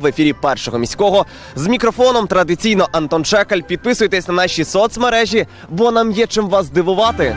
В ефірі першого міського з мікрофоном традиційно Антон Чекаль. Підписуйтесь на наші соцмережі, бо нам є чим вас здивувати.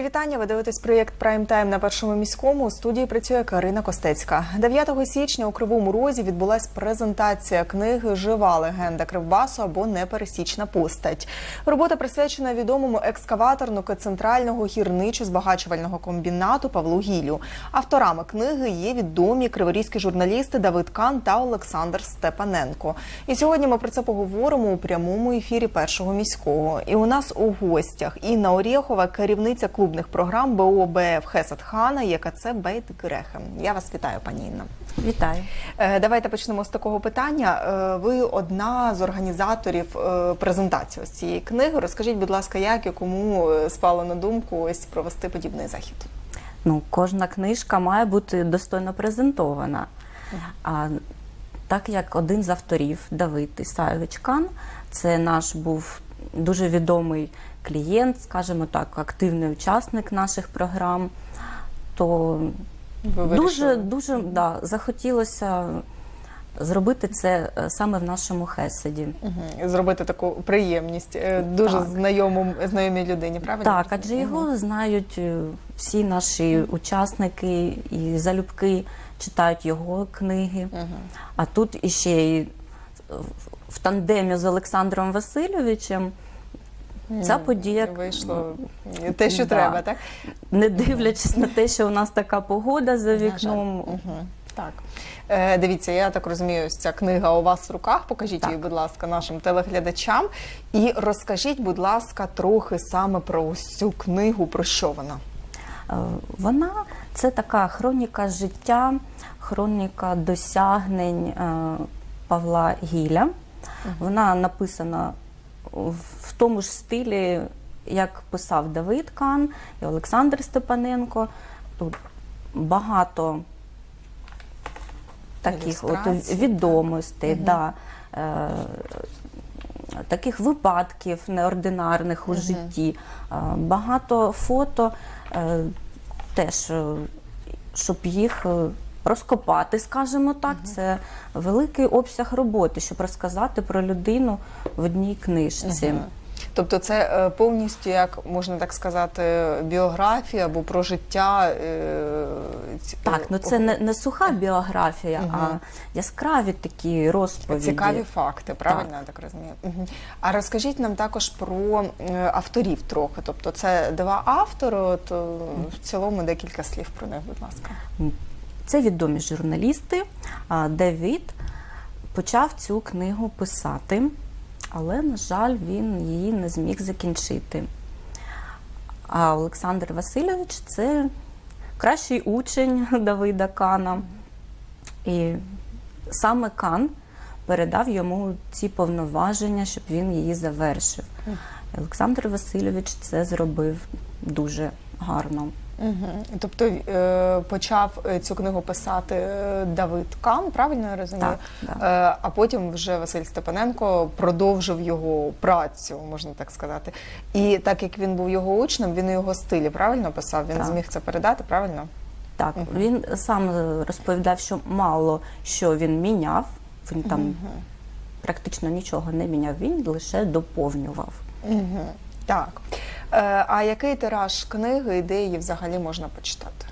Мої вітання. Ви дивитесь проєкт Прайм Тайм на першому міському. У студії працює Карина Костецька. 9 січня у Кривому Розі відбулась презентація книги Жива легенда Кривбасу або Непересічна постать. Робота присвячена відомому екскаваторнику центрального гірничо-збагачувального комбінату Павлу Гілю. Авторами книги є відомі криворізькі журналісти Давид Кан та Олександр Степаненко. І сьогодні ми про це поговоримо у прямому ефірі першого міського. І у нас у гостях Інна Орєхова, керівниця клубних програм БО БФ Хесад Хана, ЄКЦ Бейт Грехем. Я вас вітаю, пані Інна. Вітаю. Е, Давайте почнемо з такого питання. Е, Ви одна з організаторів е, презентації ось цієї книги. Розкажіть, будь ласка, як і кому е, спало на думку ось провести подібний захід? Ну, кожна книжка має бути достойно презентована. А так як один з авторів Давид Ісайович Кан, це наш був дуже відомий клієнт, скажімо так, активний учасник наших програм, то Ви дуже, дуже да, захотілося зробити це е, саме в нашому Хеседі. Мгм. зробити таку приємність е, дуже Так. знайомому знайомій людині. Правильно Так, адже його знають е, всі наші учасники і залюбки читають його книги. Мгм. А тут іще й в- в тандемі з Олександром Васильовичем ця Ну, подія вийшло те, що Да. треба, так? не дивлячись на те, що у нас така погода за вікном. Так. Е, дивіться, я так розумію, ось ця книга у вас в руках. Покажіть Так. її, будь ласка, нашим телеглядачам. І розкажіть, будь ласка, трохи саме про ось цю книгу, про що вона. Е, Вона це така хроніка життя, хроніка досягнень е, Павла Гіля. Вона написана в тому ж стилі, як писав Давид Кан і Олександр Степаненко. Тут багато таких от відомостей, да, е, таких випадків неординарних у житті, е, багато фото е, теж, е, щоб їх е, розкопати, скажімо так. Це великий обсяг роботи, щоб розказати про людину в одній книжці. Мгм. Тобто, це е, повністю, як можна так сказати, біографія або про життя. е, Так, ну це не, не суха біографія, а яскраві такі розповіді. Цікаві факти, правильно я так розумію. Мгм. А розкажіть нам також про е, авторів трохи. Тобто, це два автори. Е, в цілому декілька слів про них, будь ласка. Це відомі журналісти. Девід почав цю книгу писати, але, на жаль, він її не зміг закінчити. А Олександр Васильович це кращий учень Давида Кана. І саме Кан передав йому ці повноваження, щоб він її завершив. Олександр Васильович це зробив дуже гарно. Угу. Тобто е, почав е, цю книгу писати е, Давид Кан, правильно я розумію? Так, Е, а потім вже Василь Степаненко продовжив його працю, можна так сказати. І так як він був його учнем, він у його стилі правильно писав. Він Так. зміг це передати, правильно? Так, він сам розповідав, що мало що він міняв. Він там практично нічого не міняв, він лише доповнював. Угу. Так. Е, а який тираж книги і де її взагалі можна почитати?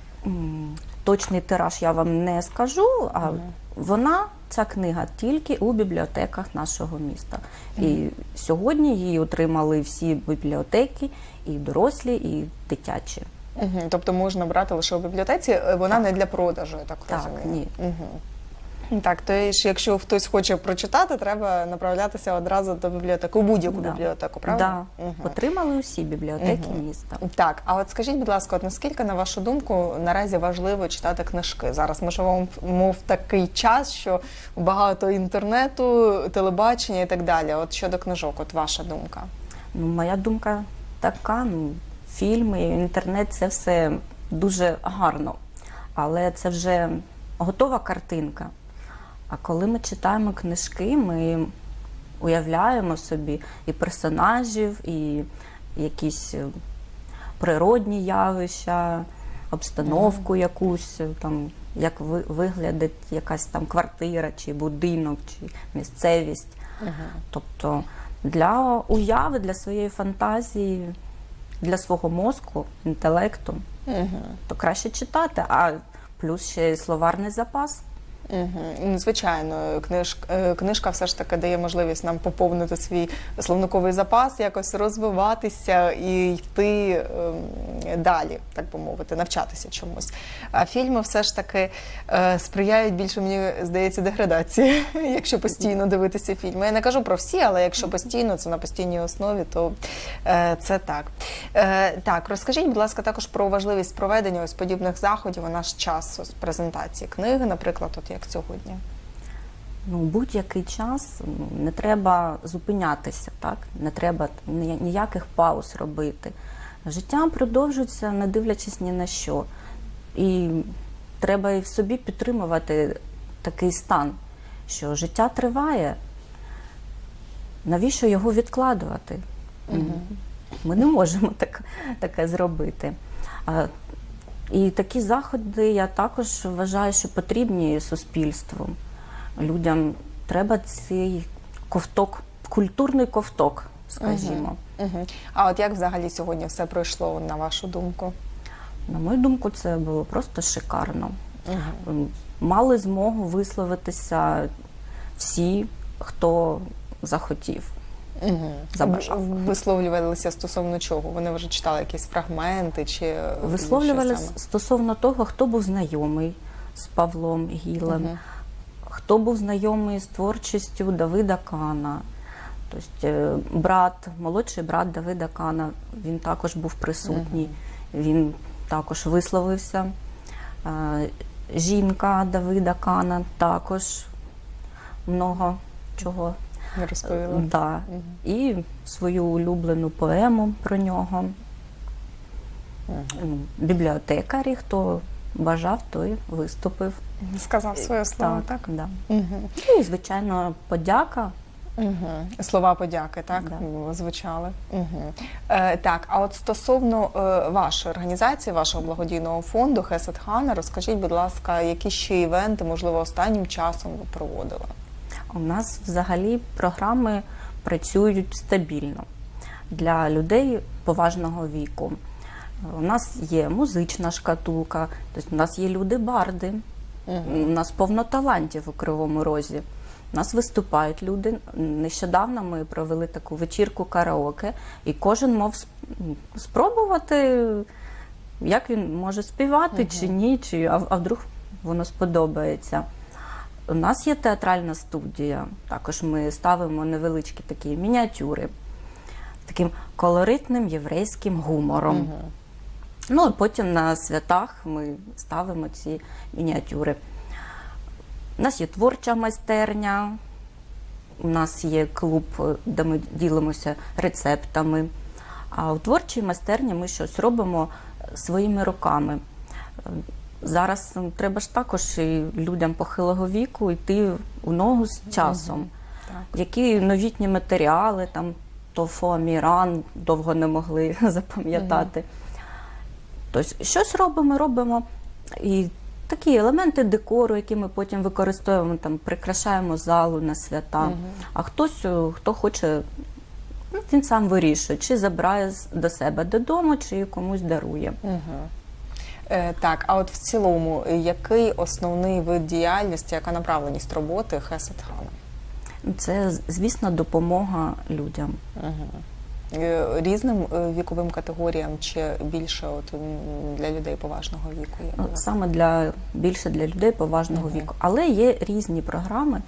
Точний тираж я вам не скажу, а вона, ця книга, тільки у бібліотеках нашого міста. І сьогодні її отримали всі бібліотеки, і дорослі, і дитячі. Угу. Тобто можна брати лише у бібліотеці, е, вона не для продажу, я так, Так, розумію. ні. Угу. Так, то ж, якщо хтось хоче прочитати, треба направлятися одразу до бібліотеки, у будь-яку Да. бібліотеку, правда? Да. Мгм. Отримали усі бібліотеки міста. Так, а от скажіть, будь ласка, от наскільки, на вашу думку, наразі важливо читати книжки? Зараз ми живемо в такий час, що багато інтернету, телебачення і так далі. От щодо книжок, от ваша думка. Ну, моя думка така: ну, фільми, інтернет це все дуже гарно, але це вже готова картинка. А коли ми читаємо книжки, ми уявляємо собі і персонажів, і якісь е, природні явища, обстановку якусь, е, там, як ви- виглядить якась там квартира, чи будинок, чи місцевість. Тобто для уяви, для своєї фантазії, для свого мозку, інтелекту, то краще читати, а плюс ще й словарний запас. Угу. Звичайно, книж, е, книжка все ж таки дає можливість нам поповнити свій словниковий запас, якось розвиватися і йти ем, далі, так би мовити, навчатися чомусь. А фільми все ж таки е, сприяють більше, мені здається, деградації, якщо постійно дивитися фільми. Я не кажу про всі, але якщо постійно, це на постійній основі, то е, це так. Е, так, розкажіть, будь ласка, також про важливість проведення ось подібних заходів у наш час ось презентації книги, наприклад, от як сьогодні. Ну, будь-який час ну, не треба зупинятися, так? Не треба ніяких пауз робити. Життя продовжується, не дивлячись ні на що. І треба і в собі підтримувати такий стан, що життя триває. Навіщо його відкладувати? Ми не можемо так, таке зробити. І такі заходи я також вважаю, що потрібні суспільству. Людям треба цей ковток, культурний ковток, скажімо. Угу. А от як взагалі сьогодні все пройшло, на вашу думку? На мою думку, це було просто шикарно. М, Мали змогу висловитися всі, хто захотів. Угу. Забажав. Висловлювалися стосовно чого? Вони вже читали якісь фрагменти чи е, Висловлювали стосовно того, хто був знайомий з Павлом Гілем, хто був знайомий з творчістю Давида Кана. Тобто е, брат, молодший брат Давида Кана, він також був присутній, він також висловився. Е, Жінка Давида Кана також много чого розповіла. Да. І свою улюблену поему про нього. Ну, Бібліотекарі, хто бажав, той виступив. Сказав своє слово, так? Да. Угу. І, звичайно, подяка. Угу. Слова подяки, так Да. Звучали. Угу. Е, так, а от стосовно е, вашої організації, вашого благодійного фонду Хесед Хана, розкажіть, будь ласка, які ще івенти, можливо, останнім часом ви проводили? У нас взагалі програми працюють стабільно для людей поважного віку. У нас є музична шкатулка, тобто у нас є люди-барди, у нас повно талантів у Кривому Розі. У нас виступають люди. Нещодавно ми провели таку вечірку караоке, і кожен мав спробувати, як він може співати чи ні, чи а, а вдруг воно сподобається. У нас є театральна студія. Також ми ставимо невеличкі такі мініатюри, таким колоритним єврейським гумором. Ну, а потім на святах ми ставимо ці мініатюри. У нас є творча майстерня, у нас є клуб, де ми ділимося рецептами. А у творчій майстерні ми щось робимо своїми руками. Зараз треба ж також і людям похилого віку йти у ногу з часом. Які новітні матеріали, там тофу, аміран довго не могли запам'ятати. Тобто, щось робимо, робимо. І такі елементи декору, які ми потім використовуємо, там прикрашаємо залу на свята. А хтось, е, хто хоче, ну, він сам вирішує, чи забирає до себе додому, чи комусь дарує. Е, так, а от в цілому, е, який основний вид діяльності, яка направленість роботи Хесед Хана? Це, звісно, допомога людям. Е, Різним е, віковим категоріям чи більше от для людей поважного віку? Саме для більше для людей поважного віку. Але є різні програми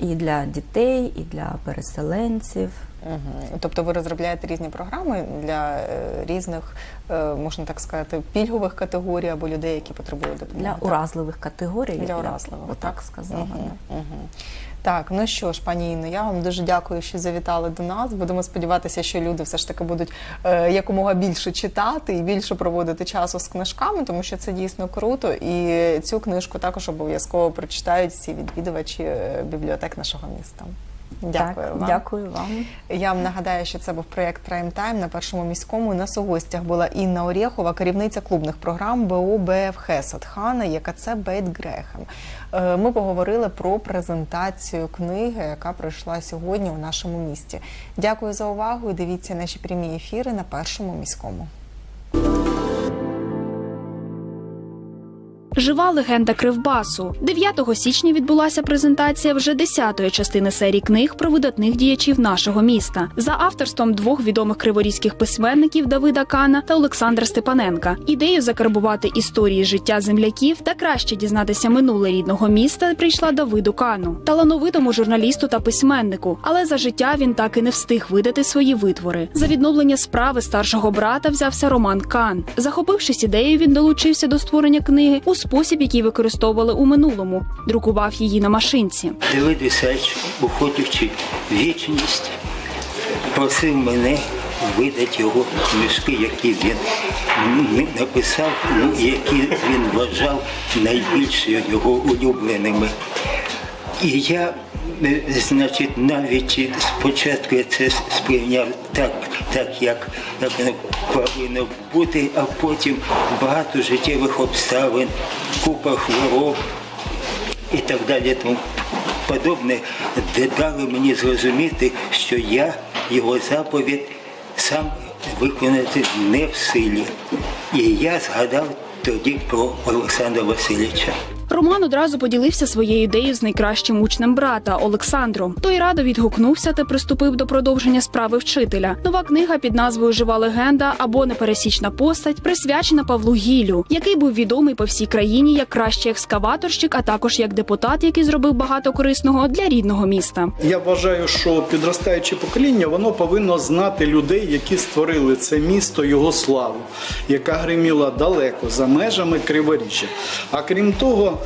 і для дітей, і для переселенців. Мгм. Тобто ви розробляєте різні програми для е, різних, е, можна так сказати, пільгових категорій або людей, які потребують допомоги. Для так? уразливих категорій. Для я уразливих, отак сказала. Мгм, да. мгм. Так, ну що ж, пані Інно, я вам дуже дякую, що завітали до нас. Будемо сподіватися, що люди все ж таки будуть е, якомога більше читати і більше проводити часу з книжками, тому що це дійсно круто. І цю книжку також обов'язково прочитають всі відвідувачі е, бібліотек нашого міста. Дякую так, вам. Дякую вам. Я вам нагадаю, що це був проєкт Прайм Тайм на першому міському. У нас у гостях була Інна Орєхова, керівниця клубних програм БУ БФ Хана, ЯКЦ Бейт Грехем. Е, Ми поговорили про презентацію книги, яка пройшла сьогодні у нашому місті. Дякую за увагу і дивіться наші прямі ефіри на першому міському. Жива легенда Кривбасу. 9 січня відбулася презентація вже 10-ї частини серії книг про видатних діячів нашого міста за авторством двох відомих криворізьких письменників Давида Кана та Олександра Степаненка. Ідею закарбувати історії життя земляків та краще дізнатися минуле рідного міста прийшла Давиду Кану, талановитому журналісту та письменнику. Але за життя він так і не встиг видати свої витвори. За відновлення справи старшого брата взявся Роман Кан. Захопившись ідеєю, він долучився до створення книги у спосіб, який використовували у минулому. Друкував її на машинці. Диви Ісач, уходячи вічність, просив мене видати його книжки, які він написав, ну, які він вважав найбільш його улюбленими. І я, значить, навіть спочатку я це сприйняв так, так як, як повинно бути, а потім багато життєвих обставин, купа хвороб і так далі, тому подобне, дали мені зрозуміти, що я його заповідь сам виконати не в силі. І я згадав тоді про Олександра Васильовича. Роман одразу поділився своєю ідеєю з найкращим учнем брата Олександром. Той радо відгукнувся та приступив до продовження справи вчителя. Нова книга під назвою Жива легенда або непересічна постать присвячена Павлу Гілю, який був відомий по всій країні як кращий екскаваторщик, а також як депутат, який зробив багато корисного для рідного міста. Я вважаю, що підростаюче покоління воно повинно знати людей, які створили це місто, його славу, яка гриміла далеко за межами Криворіжжя. А крім того,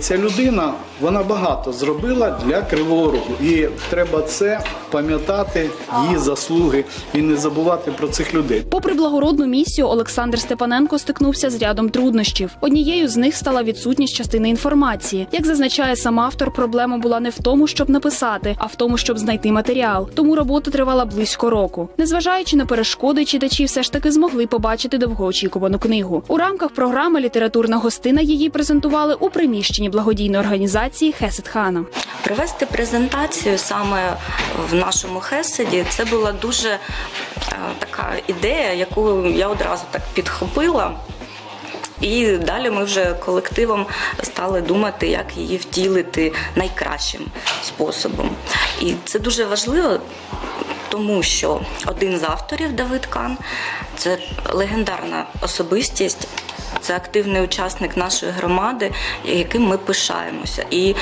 ця людина вона багато зробила для Кривого Рогу. І треба це пам'ятати, її заслуги і не забувати про цих людей. Попри благородну місію, Олександр Степаненко стикнувся з рядом труднощів. Однією з них стала відсутність частини інформації. Як зазначає сам автор, проблема була не в тому, щоб написати, а в тому, щоб знайти матеріал. Тому робота тривала близько року. Незважаючи на перешкоди, читачі все ж таки змогли побачити довгоочікувану книгу. У рамках програми Літературна гостина її презентували у приміщенні благодійної організації Хесет Хана. Провести презентацію саме в нашому Хеседі це була дуже е, така ідея, яку я одразу так підхопила. І далі ми вже колективом стали думати, як її втілити найкращим способом. І це дуже важливо, тому що один з авторів Давид Кан це легендарна особистість. Це активний учасник нашої громади, яким ми пишаємося. І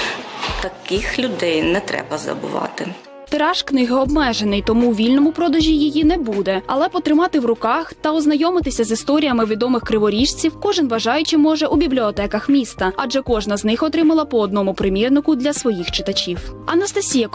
таких людей не треба забувати. Тираж книги обмежений, тому у вільному продажі її не буде. Але потримати в руках та ознайомитися з історіями відомих криворіжців кожен бажаючий може у бібліотеках міста, адже кожна з них отримала по одному примірнику для своїх читачів. Анастасія